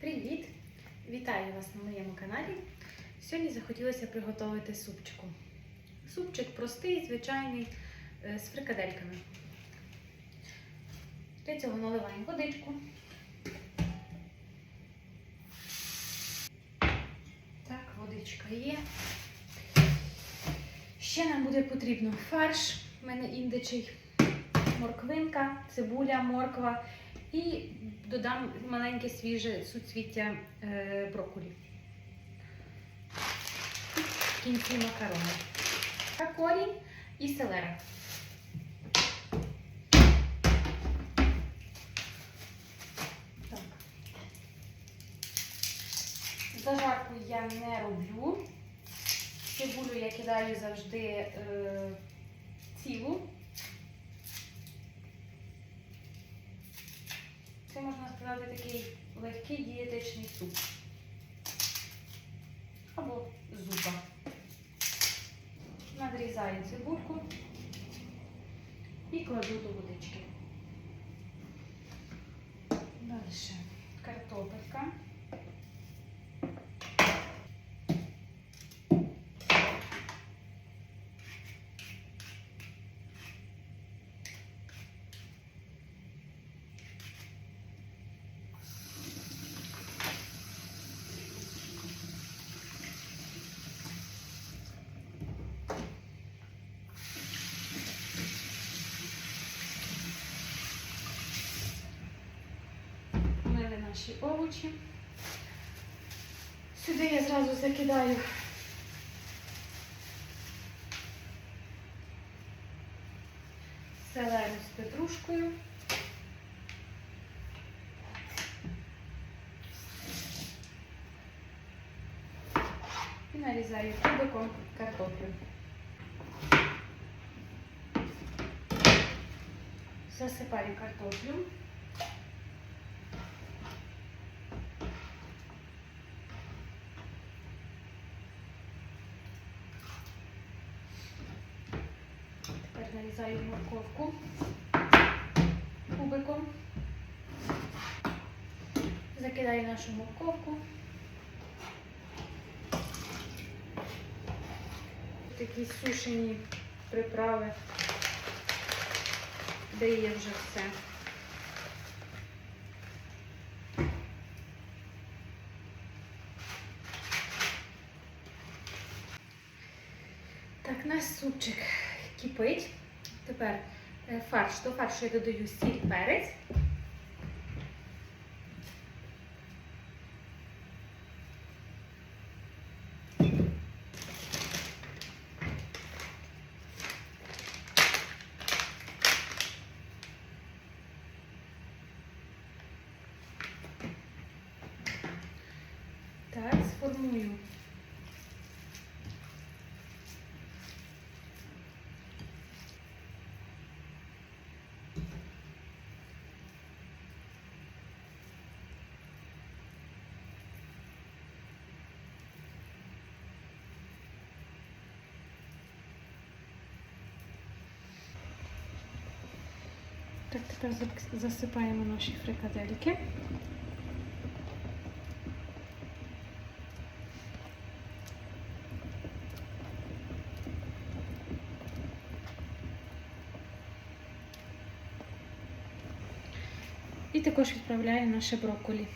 Привіт! Вітаю вас на моєму каналі. Сьогодні захотілося приготувати супчику. Супчик простий, звичайний, е, з фрикадельками. Для цього наливаємо водичку. Так, водичка є. Ще нам буде потрібно фарш, в мене індичий, морквинка, цибуля, морква і додам маленьке свіже суцвіття е, брокколі. В кінці макарони. Корінь і селера. Зажарку я не роблю. Цибулю я кидаю завжди е, суп. Або зуба. Надрізаю цибульку і кладу до водички. Далі картопелька. Наші овочі. Сюди я зразу закидаю селеру з петрушкою. І нарізаю кубиком картоплю. Засипаю картоплю. Нарізаю морковку кубиком. Закидаю нашу морковку. Такі сушені приправи, де є вже все. Так, наш супчик кипить. Тепер е, фарш. До фаршу я додаю сіль перець. Так, сформую Так, тепер засипаємо наші фрикадельки. І також відправляю наше брокколі.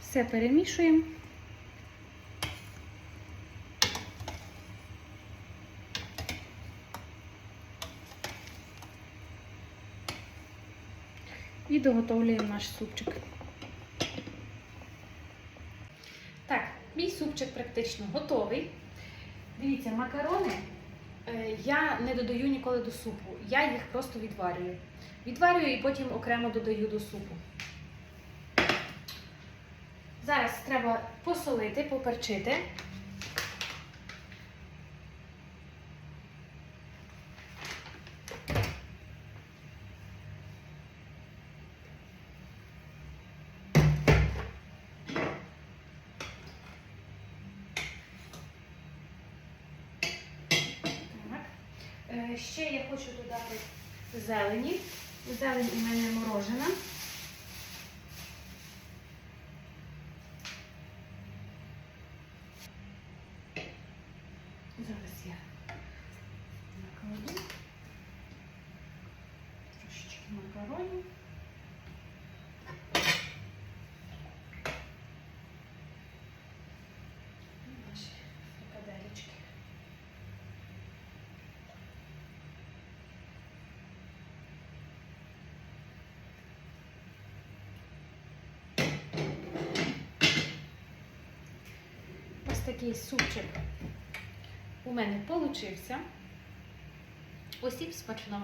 Все перемішуємо. І доготовлюємо наш супчик. Так, мій супчик практично готовий. Дивіться, макарони е, я не додаю ніколи до супу. Я їх просто відварюю. Відварюю і потім окремо додаю до супу. Зараз треба посолити, поперчити. Так. Е, Ще я хочу додати зелені. Зелень у мене морожена. Зараз я накладу трошечки макаронів. І Наші фрикаделечки. Ось такий супчик у мене получився. Усім смачного!